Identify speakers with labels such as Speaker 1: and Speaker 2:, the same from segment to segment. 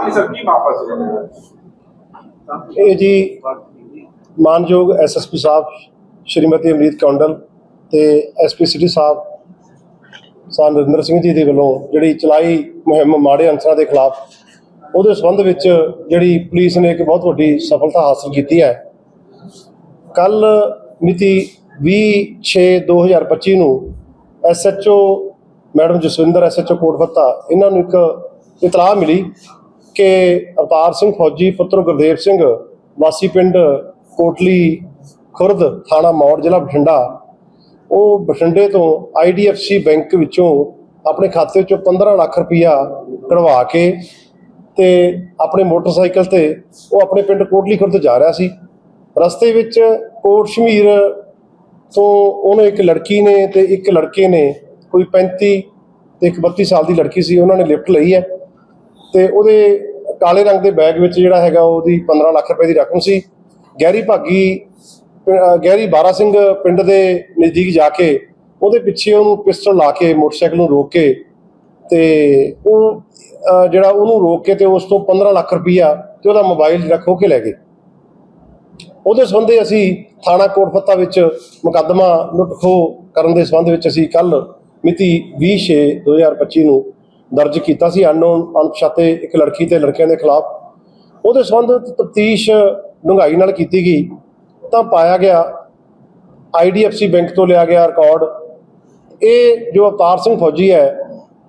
Speaker 1: ਹਾਂਜੀ ਸਰ ਕੀ ਮਾਮਲਾ
Speaker 2: ਇਹ ਜੀ ਮਾਨਯੋਗ ਐਸਐਸਪੀ ਸਾਹਿਬ ਸ਼੍ਰੀਮਤੀ ਅਮਰੀਤ ਕੌਂਡਲ ਤੇ ਐਸਪੀ ਸਿਟੀ ਸਾਹਿਬ ਸਾਹਿਬ ਨਰਿੰਦਰ ਸਿੰਘ ਜੀ ਦੇ ਵੱਲੋਂ ਜਿਹੜੀ ਚਲਾਈ ਮੁਹਿੰਮ ਮਾੜੇ ਅੰਸਰਾਂ ਦੇ ਖਿਲਾਫ, ਉਹਦੇ ਸੰਬੰਧ ਵਿੱਚ ਜਿਹੜੀ ਪੁਲਿਸ ਨੇ ਇੱਕ ਬਹੁਤ ਵੱਡੀ ਸਫਲਤਾ ਹਾਸਲ ਕੀਤੀ ਹੈ। ਕੱਲ ਮਿਤੀ 20/6/2025 ਨੂੰ SHO madam Jaswinder, SHO Kotfatta ਇਹਨਾਂ ਨੂੰ ਇੱਕ ਇਤਲਾਹ ਮਿਲੀ ਕਿ ਅਵਤਾਰ ਸਿੰਘ ਫੌਜੀ, ਪੁੱਤਰ ਗੁਰਦੇਵ ਸਿੰਘ, ਵਾਸੀ ਪਿੰਡ ਕੋਟਲੀ ਖੁਰਦ, ਥਾਣਾ ਮੌੜ, ਜ਼ਿਲ੍ਹਾ ਬਠਿੰਡਾ, ਉਹ ਬਠਿੰਡੇ ਤੋਂ ਆਈਡੀਐਫਸੀ ਬੈਂਕ ਵਿੱਚੋਂ ਆਪਣੇ ਖਾਤੇ ਵਿੱਚੋਂ 15 ਲੱਖ ਰੁਪਈਆ ਕਢਵਾ ਕੇ ਤੇ ਆਪਣੇ ਮੋਟਰਸਾਈਕਲ ਤੇ ਉਹ ਆਪਣੇ ਪਿੰਡ ਕੋਟਲੀ ਖੁਰਦ ਜਾ ਰਿਹਾ ਸੀ। ਰਸਤੇ ਵਿੱਚ ਕੋਟ ਸ਼ਮੀਰ ਤੋਂ ਉਹਨੂੰ ਇੱਕ ਲੜਕੀ ਨੇ ਤੇ ਇੱਕ ਲੜਕੇ ਨੇ, ਕੋਈ 35 ਤੇ ਇੱਕ 32 ਸਾਲ ਦੀ ਲੜਕੀ ਸੀ, ਉਹਨਾਂ ਨੇ ਲਿਫਟ ਲਈ ਹੈ ਤੇ ਉਹਦੇ ਕਾਲੇ ਰੰਗ ਦੇ ਬੈਗ ਵਿੱਚ ਜਿਹੜਾ ਹੈਗਾ ਉਹਦੀ 15 ਲੱਖ ਰੁਪਏ ਦੀ ਰਕਮ ਸੀ। ਗਹਿਰੀ ਭਾਗੀ ਗਹਿਰੀ ਬਾਰਾ ਸਿੰਘ ਪਿੰਡ ਦੇ ਨਜ਼ਦੀਕ ਜਾ ਕੇ ਉਹਦੇ ਪਿੱਛੇ ਉਹਨੂੰ ਪਿਸਟਲ ਲਾ ਕੇ ਮੋਟਰਸਾਈਕਲ ਨੂੰ ਰੋਕ ਕੇ ਤੇ ਉਹ ਜਿਹੜਾ ਉਹਨੂੰ ਰੋਕ ਕੇ ਤੇ ਉਸ ਤੋਂ 15 ਲੱਖ ਰੁਪਈਆ ਤੇ ਉਹਦਾ ਮੋਬਾਈਲ ਜਿਹੜਾ ਖੋਹ ਕੇ ਲੈ ਗਏ। ਉਹਦੇ ਸੰਬੰਧੀ ਅਸੀਂ ਥਾਣਾ ਕੋਟਫੱਤਾ ਵਿੱਚ ਮੁਕੱਦਮਾ ਲੁੱਟ ਖੋਹ ਕਰਨ ਦੇ ਸੰਬੰਧ ਵਿੱਚ ਅਸੀਂ ਕੱਲ ਮਿਤੀ 20/6/2025 ਨੂੰ ਦਰਜ ਕੀਤਾ ਸੀ ਅਨਨੋਨ ਅਣਪਛਾਤੇ ਇੱਕ ਲੜਕੀ ਤੇ ਲੜਕਿਆਂ ਦੇ ਖਿਲਾਫ। ਉਹਦੇ ਸੰਬੰਧ ਤਫਤੀਸ਼ ਡੂੰਘਾਈ ਨਾਲ ਕੀਤੀ ਗਈ, ਤਾਂ ਪਾਇਆ ਗਿਆ ਆਈਡੀਐਫਸੀ ਬੈਂਕ ਤੋਂ ਲਿਆ ਗਿਆ ਰਿਕਾਰਡ। ਇਹ ਜੋ ਅਵਤਾਰ ਸਿੰਘ ਫੌਜੀ ਹੈ,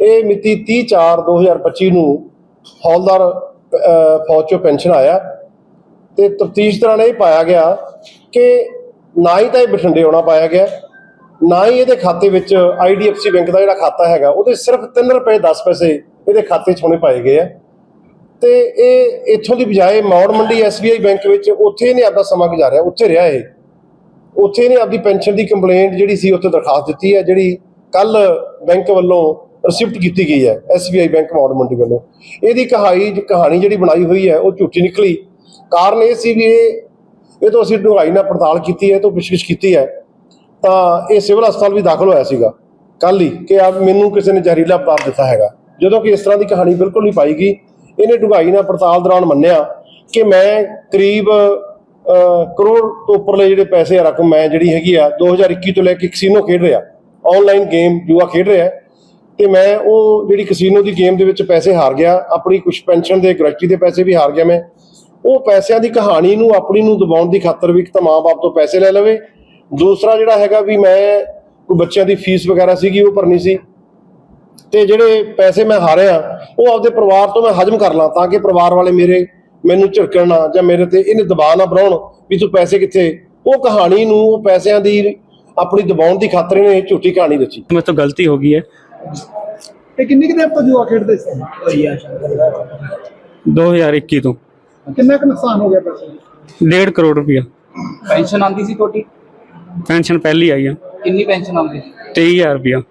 Speaker 2: ਇਹ ਮਿਤੀ 30/4/2025 ਨੂੰ ਹੌਲਦਾਰ ਫੌਜ ਚੋਂ ਪੈਨਸ਼ਨ ਆਇਆ। ਤੇ ਤਫਤੀਸ਼ ਦੌਰਾਨ ਇਹ ਪਾਇਆ ਗਿਆ ਕਿ ਨਾ ਹੀ ਤਾਂ ਇਹ ਬਠਿੰਡੇ ਆਉਣਾ ਪਾਇਆ ਗਿਆ ਨਾ ਹੀ ਇਹਦੇ ਖਾਤੇ ਵਿੱਚ ਆਈਡੀਐਫਸੀ ਬੈਂਕ ਦਾ ਜਿਹੜਾ ਖਾਤਾ ਹੈਗਾ, ਉਹਦੇ ਸਿਰਫ 3 ਰੁਪਏ 10 ਪੈਸੇ ਇਹਦੇ ਖਾਤੇ 'ਚ ਹੋਣੇ ਪਾਏ ਗਏ ਆ। ਤੇ ਇਹ ਇੱਥੋਂ ਦੀ ਬਜਾਏ ਮੌੜ ਮੰਡੀ ਐਸਬੀਆਈ ਬੈਂਕ ਵਿੱਚ ਉੱਥੇ ਇਹਨੇ ਆਪਦਾ ਸਮਾਂ ਗੁਜ਼ਾਰਿਆ, ਉੱਥੇ ਰਿਹਾ ਇਹ। ਉੱਥੇ ਇਹਨੇ ਆਪਦੀ ਪੈਨਸ਼ਨ ਦੀ ਕੰਪਲੇਂਟ ਜਿਹੜੀ ਸੀ ਉੱਥੇ ਦਰਖਾਸਤ ਦਿੱਤੀ ਹੈ, ਜਿਹੜੀ ਕੱਲ ਬੈਂਕ ਵੱਲੋਂ ਰਿਸਿਪਟ ਕੀਤੀ ਗਈ ਹੈ ਐਸਬੀਆਈ ਬੈਂਕ ਮੌੜ ਮੰਡੀ ਵੱਲੋਂ। ਇਹਦੀ ਕਹਾਣੀ ਕਹਾਣੀ ਜਿਹੜੀ ਬਣਾਈ ਹੋਈ ਹੈ, ਉਹ ਝੂਠੀ ਨਿਕਲੀ। ਕਾਰਨ ਇਹ ਸੀ ਵੀ ਇਹ ਇਹ ਤੋਂ ਅਸੀਂ ਡੂੰਘਾਈ ਨਾਲ ਪੜਤਾਲ ਕੀਤੀ ਹੈ, ਇਹ ਤੋਂ ਪੁੱਛਗਿੱਛ ਕੀਤੀ ਹੈ। ਤਾਂ ਇਹ ਸਿਵਲ ਹਸਪਤਾਲ ਵੀ ਦਾਖਲ ਹੋਇਆ ਸੀਗਾ ਕੱਲ ਹੀ ਕਿ ਆ ਮੈਨੂੰ ਕਿਸੇ ਨੇ ਜ਼ਹਿਰੀਲਾ ਪਦਾਰਥ ਦਿੱਤਾ ਹੈਗਾ। ਜਦੋਂ ਕਿ ਇਸ ਤਰ੍ਹਾਂ ਦੀ ਕਹਾਣੀ ਬਿਲਕੁਲ ਨਹੀਂ ਪਾਈ ਗਈ। ਇਹਨੇ ਡੂੰਘਾਈ ਨਾਲ ਪੜਤਾਲ ਦੌਰਾਨ ਮੰਨਿਆ ਕਿ ਮੈਂ ਕਰੀਬ ਕਰੋੜ ਤੋਂ ਉੱਪਰਲੇ ਜਿਹੜੇ ਪੈਸੇ ਆ, ਰਕਮ ਮੈਂ ਜਿਹੜੀ ਹੈਗੀ ਆ 2021 ਤੋਂ ਲੈ ਕੇ ਕਸੀਨੋ ਖੇਡ ਰਿਹਾ। ਆਨਲਾਈਨ ਗੇਮ ਜੂਆ ਖੇਡ ਰਿਹਾ। ਤੇ ਮੈਂ ਉਹ ਜਿਹੜੀ ਕਸੀਨੋ ਦੀ ਗੇਮ ਦੇ ਵਿੱਚ ਪੈਸੇ ਹਾਰ ਗਿਆ। ਆਪਣੀ ਕੁਝ ਪੈਨਸ਼ਨ ਦੇ ਗ੍ਰੈਚੁਟੀ ਦੇ ਪੈਸੇ ਵੀ ਹਾਰ ਗਿਆ ਮੈਂ। ਉਹ ਪੈਸਿਆਂ ਦੀ ਕਹਾਣੀ ਨੂੰ, ਆਪਣੀ ਨੂੰ ਦਬਾਉਣ ਦੀ ਖਾਤਰ ਵੀ ਇੱਕ ਤਾਂ ਮਾਂ-ਬਾਪ ਤੋਂ ਪੈਸੇ ਲੈ ਲਵੇ। ਦੂਸਰਾ ਜਿਹੜਾ ਹੈਗਾ ਵੀ ਮੈਂ ਕੋਈ ਬੱਚਿਆਂ ਦੀ ਫੀਸ ਵਗੈਰਾ ਸੀਗੀ ਉਹ ਭਰਨੀ ਸੀ। ਤੇ ਜਿਹੜੇ ਪੈਸੇ ਮੈਂ ਹਾਰਿਆ ਉਹ ਆਪਦੇ ਪਰਿਵਾਰ ਤੋਂ ਮੈਂ ਹਜਮ ਕਰ ਲਾਂ ਤਾਂ ਕਿ ਪਰਿਵਾਰ ਵਾਲੇ ਮੇਰੇ ਮੈਨੂੰ ਝਿੜਕਣ ਨਾ ਜਾਂ ਮੇਰੇ ਤੇ ਇਹਨੇ ਦਬਾਅ ਨਾ ਬਣਾਉਣ ਵੀ ਤੂੰ ਪੈਸੇ ਕਿੱਥੇ। ਉਹ ਕਹਾਣੀ ਨੂੰ ਉਹ ਪੈਸਿਆਂ ਦੀ ਆਪਣੀ ਦਬਾਉਣ ਦੀ ਖਾਤਰ ਇਹਨੇ ਇਹ ਝੂਠੀ ਕਹਾਣੀ ਰਚੀ
Speaker 3: ਮੇਰੇ ਤੋਂ ਗਲਤੀ ਹੋ ਗਈ ਹੈ।
Speaker 4: ਇਹ ਕਿੰਨੀ ਕੁ ਦੇਰ ਤੋਂ ਜੂਆ ਖੇਡਦੇ ਸੀ?
Speaker 3: 2021 ਤੋਂ।
Speaker 4: ਕਿੰਨਾ ਕੁ ਨੁਕਸਾਨ ਹੋ ਗਿਆ ਪੈਸੇ? ਦਾ?
Speaker 3: 1.5 ਕਰੋੜ ਰੁਪਇਆ।
Speaker 5: ਪੈਨਸ਼ਨ ਆਉਂਦੀ ਸੀ ਤੁਹਾਡੀ?
Speaker 3: ਪੈਨਸ਼ਨ ਪਹਿਲੀ ਆਈ ਆ।
Speaker 5: ਕਿੰਨੀ ਪੈਨਸ਼ਨ ਆਉਂਦੀ? ਸੀ
Speaker 3: 23000 ਰੁਪਇਆ।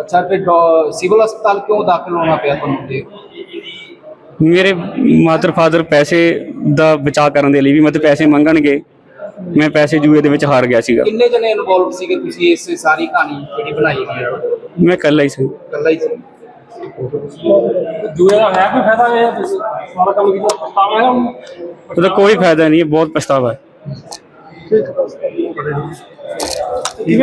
Speaker 5: ਅੱਛਾ ਫਿਰ ਡੋ- ਸਿਵਲ ਹਸਪਤਾਲ ਕਿਉਂ ਦਾਖਲ ਹੋਣਾ ਪਿਆ ਤੁਹਾਨੂੰ ਜੀ?
Speaker 3: ਮੇਰੇ ਮਾਤਰ ਫਾਦਰ ਪੈਸੇ ਦਾ ਬਚਾਅ ਕਰਨ ਦੇ ਲਈ ਵੀ ਮਤੇ ਪੈਸੇ ਮੰਗਣਗੇ। ਮੈਂ ਪੈਸੇ ਜੂਏ ਦੇ ਵਿੱਚ ਹਾਰ ਗਿਆ ਸੀਗਾ।
Speaker 5: ਕਿੰਨੇ ਜਣੇ ਇਨਵੋਲਵ ਸੀਗੇ ਤੁਸੀਂ ਇਸ ਸਾਰੀ ਕਹਾਣੀ ਜਿਹੜੀ ਬਣਾਈ ਗਈ ਹੈ
Speaker 3: ਮੈਂ ਇਕੱਲਾ ਹੀ ਸੀ।
Speaker 5: ਇਕੱਲਾ ਹੀ ਸੀ।
Speaker 6: ਜੂਏ ਦਾ ਹੈ ਕੋਈ ਫਾਇਦਾ ਇਹ ਸਾਰਾ ਕੰਮ ਕੀਤਾ ਪਛਤਾਵਾ ਹੈ
Speaker 3: ਉਹਦਾ ਕੋਈ ਫਾਇਦਾ ਨਹੀਂ ਹੈ ਬਹੁਤ ਪਛਤਾਵਾ ਹੈ।
Speaker 4: ਠੀਕ ਹੈ ਬਸ।
Speaker 6: ਠੀਕ ਹੈ